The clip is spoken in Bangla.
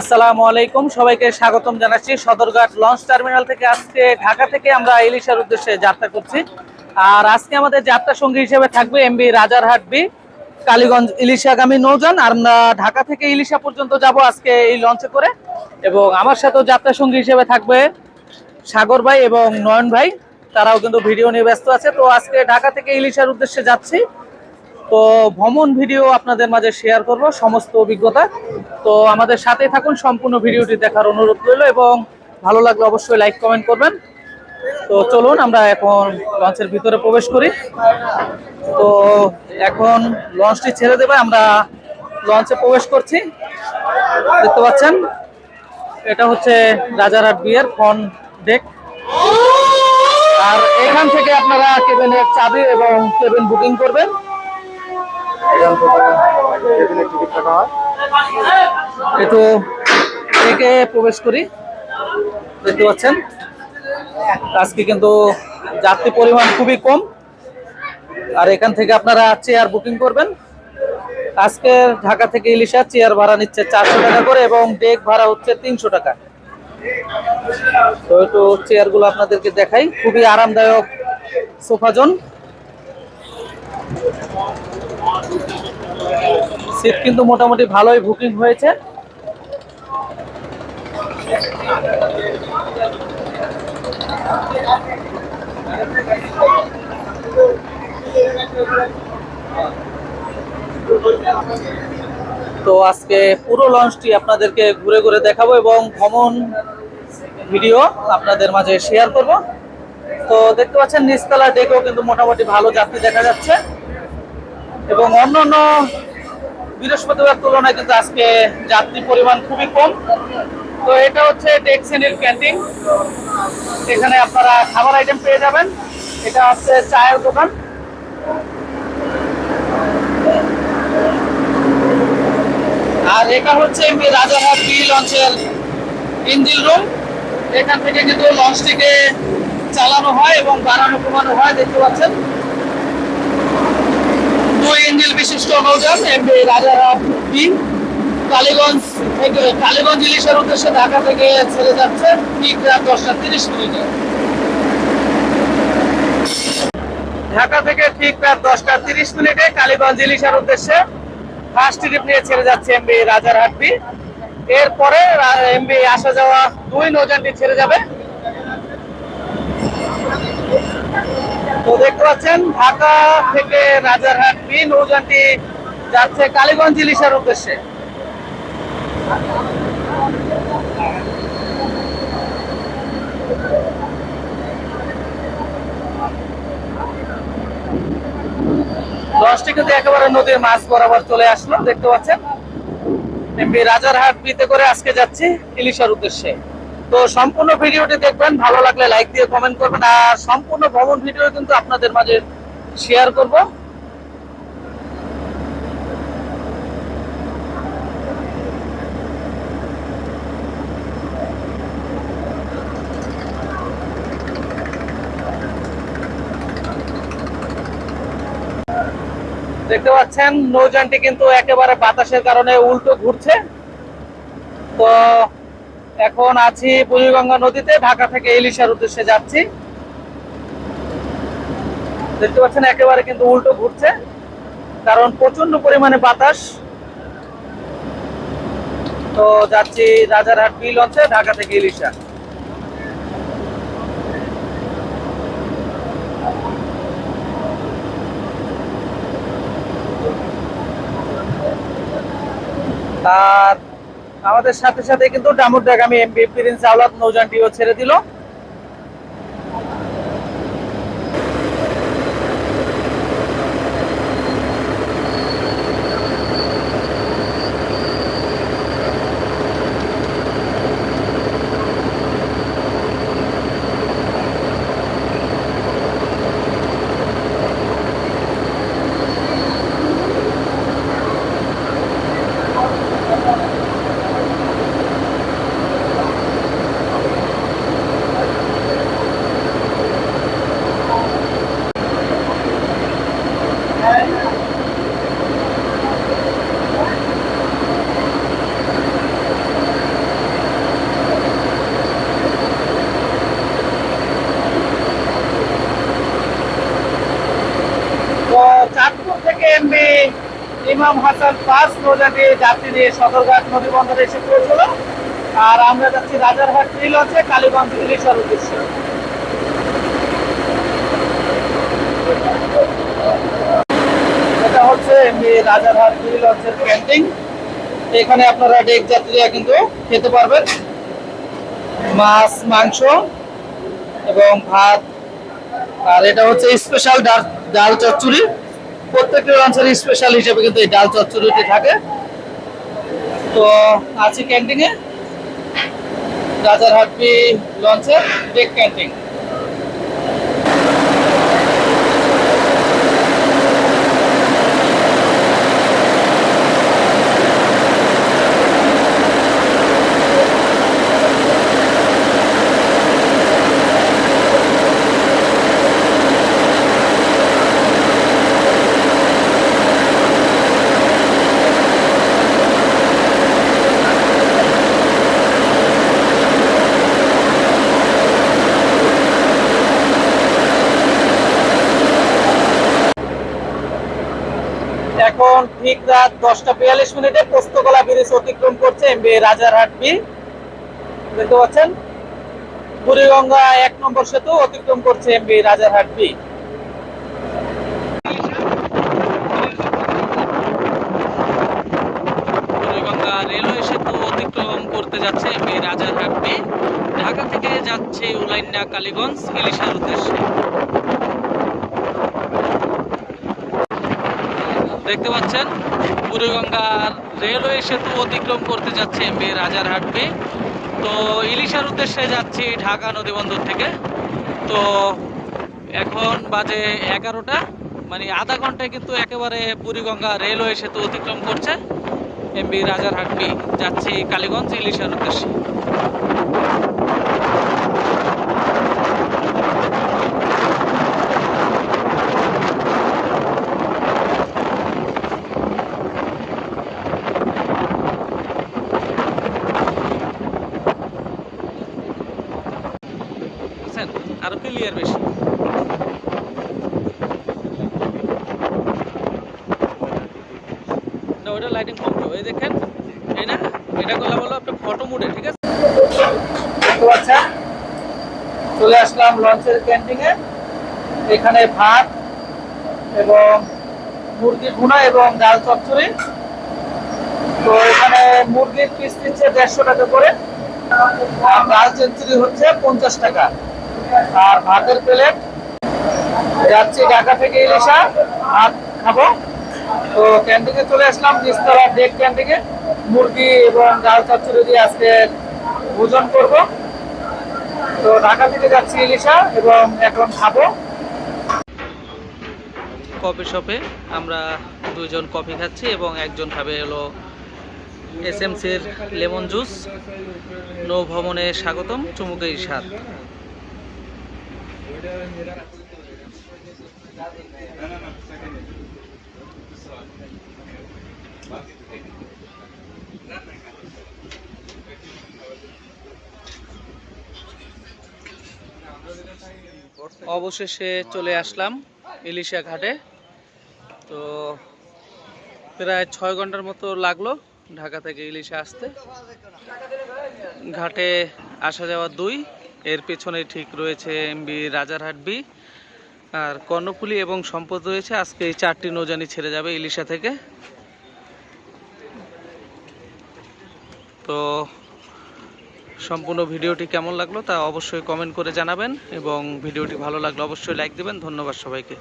আসসালামু আলাইকুম। সবাইকে স্বাগতম জানাচ্ছি সদরঘাট লঞ্চ টার্মিনাল থেকে। আজকে ঢাকা থেকে আমরা ইলিশার উদ্দেশ্যে যাত্রা করছি। আর আজকে আমাদের যাত্রা সঙ্গী হিসেবে থাকবে এমবি রাজারহাট বি, কালীগঞ্জ ইলিশাগামী নৌযান আর আমরা ঢাকা থেকে ইলিশা পর্যন্ত যাব আজকে এই লঞ্চে করে। এবং আমার সাথেও যাত্রা সঙ্গী হিসেবে থাকবে সাগর ভাই এবং নয়ন ভাই। তারাও কিন্তু ভিডিও নিয়ে ব্যস্ত আছে। তো আজকে ঢাকা থেকে ইলিশার উদ্দেশ্যে যাচ্ছি। তো ভ্রমণ ভিডিও আপনাদের মাঝে শেয়ার করব, সমস্ত অভিজ্ঞতা। তো আমাদের সাথে থাকুন, সম্পূর্ণ ভিডিওটি দেখার অনুরোধ রইল এবং ভালো লাগলে অবশ্যই লাইক কমেন্ট করবেন। তো চলুন, আমরা এখন লঞ্চের ভিতরে প্রবেশ করি। তো এখন লঞ্চটি ছেড়ে দেবে, আমরা লঞ্চে প্রবেশ করছি। দেখতে পাচ্ছেন, এটা হচ্ছে রাজারহাট বিয়ের ফন ডেক আর এখান থেকে আপনারা কেবিনের চাবি এবং কেবিন বুকিং করবেন। একটু থেকে প্রবেশ করি। দেখতে পাচ্ছেন? আজকে কিন্তু যাত্রী পরিমাণ খুবই কম। আর এখান থেকে আপনারা চেয়ার বুকিং করবেন। আজকে ঢাকা থেকে ইলিশা চেয়ার ভাড়া নিচ্ছে চারশো টাকা করে এবং ডেক ভাড়া হচ্ছে তিনশো টাকা। তো একটু চেয়ারগুলো আপনাদেরকে দেখাই। খুবই আরামদায়ক সোফাজন সিট কিন্তু মোটামুটি ভালোই বুকিং হয়েছে। তো আজকে পুরো লঞ্চটি আপনাদেরকে ঘুরে ঘুরে দেখাবো এবং ভ্রমণ ভিডিও আপনাদের মাঝে শেয়ার করব। তো দেখতে পাচ্ছেন, নিচতলা ডেকেও কিন্তু মোটামুটি ভালো যাত্রী দেখা যাচ্ছে। এবং অন্যান্য বৃহস্পতিবার তুলনায় কিন্তু আজকে যাত্রী পরিমাণ খুবই কম। তো এটা হচ্ছে ডেক শ্রেণির ক্যান্টিন। এখানে আপনারা খাবার আইটেম পেয়ে যাবেন। এটা হচ্ছে চায়ের দোকান। আর এটা হচ্ছে এমনি রাজারহাট বি লঞ্চের ইঞ্জিন রুম। এখান থেকে কিন্তু লঞ্চটিকে চালানো হয় এবং বাড়ানো কমানো হয়, দেখতে পাচ্ছেন। দুই ইঞ্জিন বিশিষ্ট নৌযান এমবি রাজারহাট বি কালীগঞ্জ থেকে, কালীগঞ্জ ইলিশের উদ্দেশ্যে ঢাকা থেকে ছেড়ে যাচ্ছে ঠিক রাত দশটা তিরিশ মিনিটে। ঢাকা থেকে ঠিক রাত দশটা তিরিশ মিনিটে কালীগঞ্জ ইলিশের উদ্দেশ্যে ফার্স্ট ট্রিপ নিয়ে ছেড়ে যাচ্ছে এমবি রাজারহাট বি এরপরে এমবি আসা যাওয়া দুই নৌযানটি ছেড়ে যাবে। তো দেখতে পাচ্ছেন, ঢাকা থেকে রাজারহাট বি নৌযানটি যাচ্ছে কালীগঞ্জ ইলিশার উদ্দেশ্যে। লঞ্চটি কিন্তু একেবারে নদীর মাছ বরাবর চলে আসলো, দেখতে পাচ্ছেন। এমবি রাজারহাট বিতে করে আজকে যাচ্ছি ইলিশার উদ্দেশ্যে। তো সম্পূর্ণ ভিডিওটি দেখবেন, ভালো লাগলে লাইক দিয়ে কমেন্ট করবেন, আর সম্পূর্ণ ভ্রমণ ভিডিও কিন্তু আপনাদের মাঝে শেয়ার করব। দেখতে পাচ্ছেন, নৌযানটি কিন্তু একেবারে বাতাসের কারণে উল্টো ঘুরছে। তো এখন আছি বুড়িগঙ্গা নদীতে, ঢাকা থেকে ইলিশার উদ্দেশ্যে যাচ্ছি। দেখতে পাচ্ছেন, একেবারে কিন্তু উল্টো ঘুরছে, কারণ প্রচণ্ড পরিমাণে বাতাস। তো যাচ্ছি রাজারহাট বি লঞ্চে ঢাকা থেকে ইলিশা। আর আমাদের সাথে সাথে কিন্তু ডামুর ডাক আমি এমপি প্রিন্স আওলাদ নৌজানটিও ছেড়ে দিল। ইমাম হাসান পাঁচ নৌজাটি যাত্রী নিয়ে সদরঘাট নদী বন্দরে এসে পৌঁছলো। আর আমরা যাচ্ছি রাজারহাট ট্রি লঞ্চে, কালীগঞ্জ ইলিশার উদ্দেশ্যে এটা হচ্ছে রাজারহাট ট্রি লঞ্চের ক্যান্টিন। এখানে আপনারা ডেক যাত্রীরা কিন্তু খেতে পারবেন। মাছ, মাংস এবং ভাত। আর এটা হচ্ছে স্পেশাল ডাল চচ্চড়ি। প্রত্যেকটা লঞ্চের স্পেশাল হিসেবে কিন্তু এই ডাল চচ্চড়িটি থাকে। তো আছি ক্যান্টিনে রাজারহাটবি লঞ্চের ডেক ক্যান্টিন এখন ঠিক রাত দশটা বিয়াল্লিশ মিনিটে পোস্তকলা ব্রিজ অতিক্রম করছে এমবি রাজারহাট বি। দেখতে পাচ্ছেন? বুড়িগঙ্গা এক নম্বর সেতু অতিক্রম করছে এমবি বি করতে যাচ্ছে রাজারহাট বি। ঢাকা থেকে যাচ্ছে উলাইন্না কালীগঞ্জ, ইলিশার উদ্দেশ্যে। দেখতে পাচ্ছেন বুড়িগঙ্গার রেলওয়ে সেতু অতিক্রম করতে যাচ্ছে এমবি রাজারহাট বে তো ইলিশার উদ্দেশ্যে যাচ্ছি ঢাকা নদীবন্দর থেকে। তো এখন বাজে এগারোটা মানে আধা ঘন্টায় কিন্তু একেবারে বুড়িগঙ্গা রেলওয়ে সেতু অতিক্রম করছে। এমবি রাজারহাট বি যাচ্ছি কালীগঞ্জ ইলিশার উদ্দেশ্যে। ওটা লাইটিং তো এই দেখেন, এই না, এটা করলে বলো আপনার ফটো মুডে ঠিক আছে? পাচ্ছেন চলে আসলাম লঞ্চের ক্যান্টিনে এখানে ভাত এবং মুরগি ভুনা এবং ডাল চচ্চড়ি। তো এখানে মুরগির পিস দিচ্ছে দেড়শো টাকা করে। আর ডাল চচ্চড়ি হচ্ছে পঞ্চাশ টাকা। আর ভাতের প্লেট যাচ্ছি ঢাকা থেকে ইলিশা। ভাত খাব। তো ক্যান্টিনে চলে আসলাম নিস্তলা ডেক ক্যান্টিনে মুরগি এবং ডাল চচ্চড়ি দিয়ে আজকে ভোজন করব। তো ঢাকা থেকে যাচ্ছি ইলিশা এবং এখন খাব। কফি শপে আমরা দুইজন কফি খাচ্ছি এবং একজন খাবে হলো এসএমসির লেমন জুস। নৌ ভ্রমণে স্বাগতম চুমুকে ইশাদ অবশেষে চলে আসলাম ইলিশা ঘাটে। তো প্রায় ছয় ঘণ্টার মতো লাগল ঢাকা থেকে ইলিশা আসতে। ঘাটে আসা যাওয়া দুই, এর পেছনে ঠিক রয়েছে এমবি রাজারহাট বি, আর কর্ণফুলি এবং সম্পদ রয়েছে। আজকে এই চারটি নৌজানি ছেড়ে যাবে ইলিশা থেকে। তো সম্পূর্ণ ভিডিওটি কেমন লাগল তা অবশ্যই কমেন্ট করে জানাবেন এবং ভিডিওটি ভালো লাগলে অবশ্যই লাইক দেবেন। ধন্যবাদ সবাইকে।